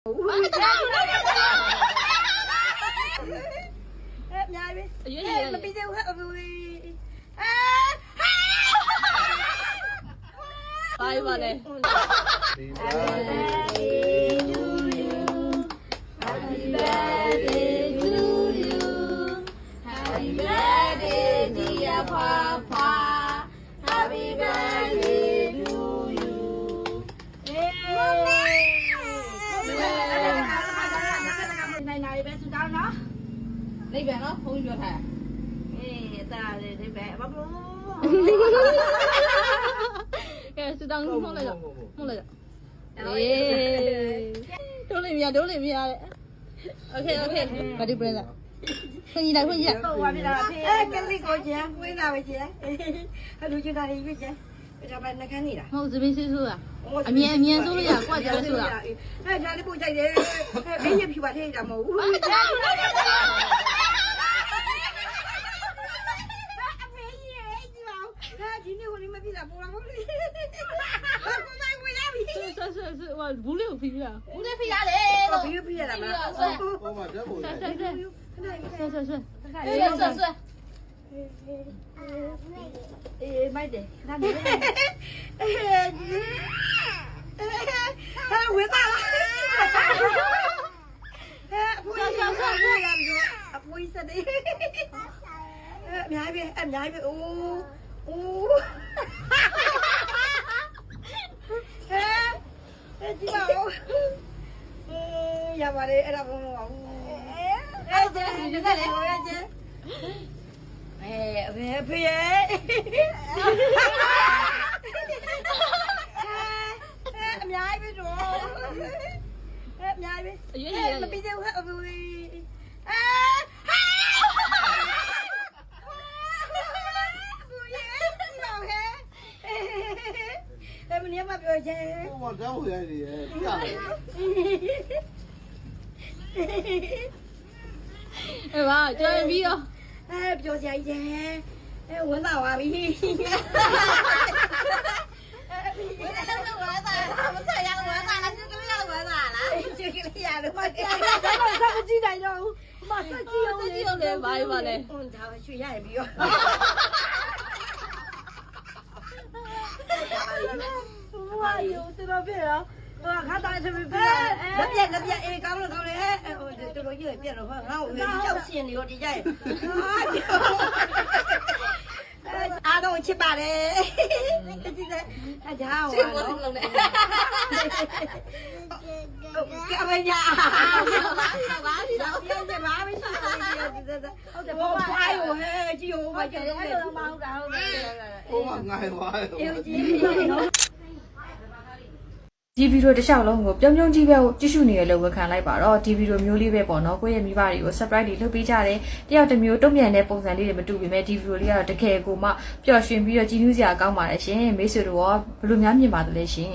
အဲ့အများကြီးအရွေးပဲကြီးမပြီးသေးဘူးဟဲ့အဘူအာဘာပါလဲ Happy birthday to you Happy birthday dear Papa နိုင်နိုင်ပဲစူတောင်းနော် လိပ်ပြန်နော်ဘုန်းကြီးပြောထား အေးတာလေဒီပဲဘာလို့ ကဲစတောင်းမှုလိုက်တော့မှုလိုက်တော့အေးတိုးလိမ့်မြတိုးလိမ့်မြတဲ့โอเคโอเคဘာဒီပရင်လာခွင့်ကြီးလိုက်ခွင့်ကြီးလိုက် ဟိုဘာဖြစ်တာဖေးကလေးကိုကျန်ဝင်းလာပဲကျန်အလူကျန်တာလေးပြကျန် ဒါပဲနှကန်းနေတာမဟုတ်သမီးဆေးဆိုးတာအမြင်အမြင်ဆိုးလို့ရကွာကြလဲဆိုတာအဲဒါလေးပို့ကြိုက်တယ်ဘေးရဖြူပါထိတာမဟုတ်ဘူးအမေကြီးရဲ့ဒီလောက်ဟာဒီနေ့ဝင်မပြတာပေါ်လာဘူးလေဘာမှမဝင်ရပြီဆွဆွဆွဆွဟိုဘူးလေးကိုဖီးပြတာဦးလေးဖိရလေဘာပြပြရတာမလားဆွဲဟောမှာတက်ဖို့ဆွလေဆွဆွခဏခဏဆွဆွဆွဆွဆွဆွ အေးမိုက်တယ်ခဏနေဟာဝေးပါလားအဲအဖိုးကြီးဆောက်ဆောက်ဆောက်ရပြီအဖိုးကြီးစတဲ့အဲအများကြီးအများကြီးအိုးအိုးအဲအဲဒီပါဦးအေးရပါတယ်အဲ့ဒါဘုံမပါဘူးအဲကျန်ဒီကလေးကိုရကျန် အဖေအဖေရဲ့အများကြီးပဲတော့အများကြီးပဲအရွေးကြီးမပြီးသေးဘူးဟဲ့အဖေအာဟာဘူးရဲ့ပြောင်းခဲအဲ့မင်းကပြောချင်ဟိုမှာတောင်းရတယ်ပြရတယ်အဲ့ပါကြံပြီးတော့ 哎，表情一点。哎，闻到啊，咪。 ဦးလေးကဝမ်းသာမဆက်ရဝမ်းသာလားစစ်ကလေးကဝမ်းသာလား 这个呀，他妈的，他妈不记得了，马上记 စကြည့်အောင်လေဘာပါလဲ 嗯，他们去也比较。哇哟，这 ตัวข้าตายจะไปเพื่อนแล้วเปลี่ยนแล้วเปลี่ยนเองเขาเลยเขาเลยเอ้ตัวเราเยอะเปลี่ยนเราเพราะเราเจ้าเสียนนี่ก็ดีใจอาต้องชิบะเลยก็จริงเลยอาจารย์ชื่อว่าลงเลยแกไม่ยาแต่ว่าที่เราเที่ยวแต่ว่าไม่ใช่เขาจะบอกว่าโอ้เฮ้ยจิ๋วมาเจอเลยโอ้มาไงวะเอวจี ဒီဗီဒီယိုတစ်လျှောက်လုံးကိုပြုံးပြုံးကြီးပဲကြည့်ရှုနေရလို့ဝန်ခံလိုက်ပါတော့ဒီဗီဒီယိုမျိုးလေးပဲပေါ့နော်ကိုယ့်ရဲ့မိဘတွေကို surprise တွေလုပ်ပေးကြတယ်တယောက်တစ်မျိုးတုံ့ပြန်တဲ့ပုံစံလေးတွေမတူပေမဲ့ဒီဗီဒီယိုလေးကတော့တကယ်ကိုမှပျော်ရွှင်ပြီးတော့ကြည်နူးစရာကောင်းပါတယ်ရှင်မိတ်ဆွေတို့ရောဘယ်လိုများမြင်ပါသလဲရှင်